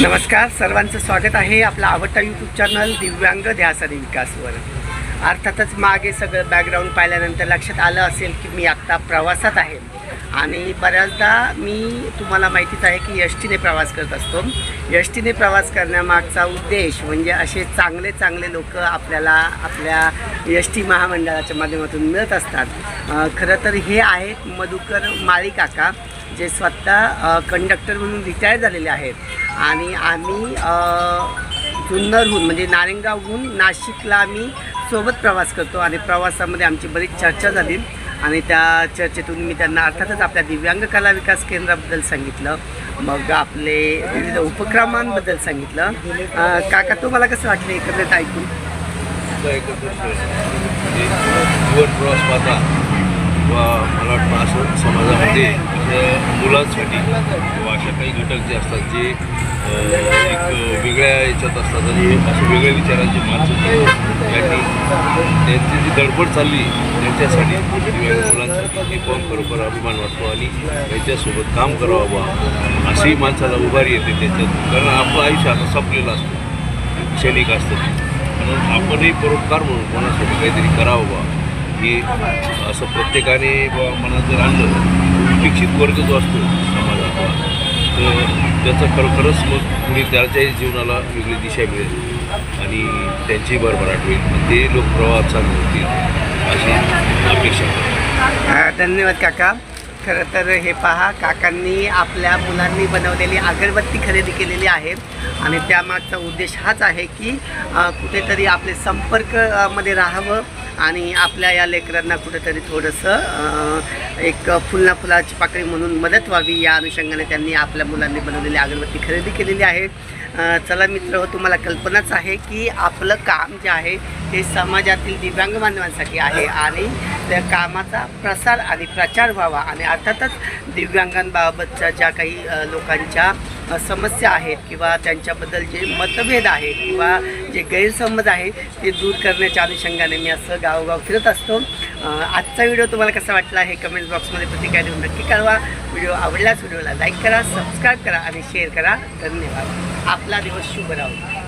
नमस्कार सर्वांचं स्वागत आहे आपला आवडता यूट्यूब चॅनल दिव्यांग ध्यास आणि विकासवर. अर्थातच मागे सगळं बॅकग्राऊंड पाहिल्यानंतर लक्षात आलं असेल की मी आत्ता प्रवासात आहे. आणि बऱ्याचदा मी तुम्हाला माहितीच आहे की एस टीने प्रवास करत असतो. एस टीने प्रवास करण्यामागचा उद्देश म्हणजे असे चांगले चांगले लोक आपल्याला आपल्या एस टी महामंडळाच्या माध्यमातून मिळत असतात. खरं तर हे आहेत मधुकर माळी काका जे स्वतः कंडक्टर म्हणून रिटायर झालेले आहेत. आणि आम्ही जुन्नरहून म्हणजे नारेंगावहून नाशिकला आम्ही सोबत प्रवास करतो आणि प्रवासामध्ये आमची बरीच चर्चा झाली. आणि त्या चर्चेतून मी त्यांना अर्थातच आपल्या दिव्यांग कला विकास केंद्राबद्दल सांगितलं मग आपले विविध उपक्रमांबद्दल सांगितलं. काका तुम्हाला कसं वाटलं एकत्रित ऐकून सुद्धा एकत्र म्हणजे जीवन प्रवास पाहता किंवा मला वाटतं असं समाजामध्ये मुलांसाठी किंवा अशा काही घटक जे असतात जे एक वेगळ्या याच्यात असतात आणि असे वेगळ्या विचारांचे माणसं त्यांनी त्यांची जी धडपड चालली त्यांच्यासाठी मुलांसाठी ते पण बरोबर अभिमान वाटतो आणि त्यांच्यासोबत काम करावं बा अशी माणसाला उभारी येते त्याच्यात. कारण आपलं आयुष्य आता संपलेलं असतं. क्षणिक असतं. म्हणून आपणही परोपकार म्हणून कोणासाठी काहीतरी करावं बा हे असं प्रत्येकाने मनात जर आणलं शिक्षित वर्ग जो असतो समाजाचा तर त्याचं खरोखरच मग पुढे त्याच्याही जीवनाला वेगळी दिशा मिळेल आणि त्यांची भरभराट होईल. ते लोक प्रवाहात चालू होतील अशी अपेक्षा धन्यवाद काका. खरं तर हे पहा काकांनी आपल्या मुलांनी बनवलेली अगरबत्ती खरेदी केलेली आहे आणि त्यामागचा उद्देश हाच आहे की कुठेतरी आपले संपर्कमध्ये राहावं. आणि आपल्या या लेकरांना कुठेतरी थोडंसं एक फुलना फुलाची पाकळी म्हणून मदत व्हावी या अनुषंगाने त्यांनी आपल्या मुलांनी बनवलेली अगरबत्ती खरेदी केलेली आहे. चला मित्र हो तुम्हाला कल्पनाच आहे की आपलं काम जे आहे ते समाजातील दिव्यांग बांधवांसाठी आहे आणि त्या कामाचा प्रसार आणि प्रचार व्हावा. आणि अर्थातच दिव्यांगांबाबतच्या ज्या काही लोकांच्या समस्या आहेत किंवा त्यांच्याबद्दल जे मतभेद आहेत किंवा जे गैरसमज आहे ते दूर करण्याच्या अनुषंगाने मी असं गावोगाव फिरत असतो. आजचा व्हिडिओ तुम्हाला कसा वाटला हे कमेंट बॉक्समध्ये प्रतिक्रिया देऊन नक्की कळवा. व्हिडिओ आवडल्यास व्हिडिओला लाईक करा सबस्क्राईब करा आणि शेअर करा. धन्यवाद. आपला दिवस शुभ राहू.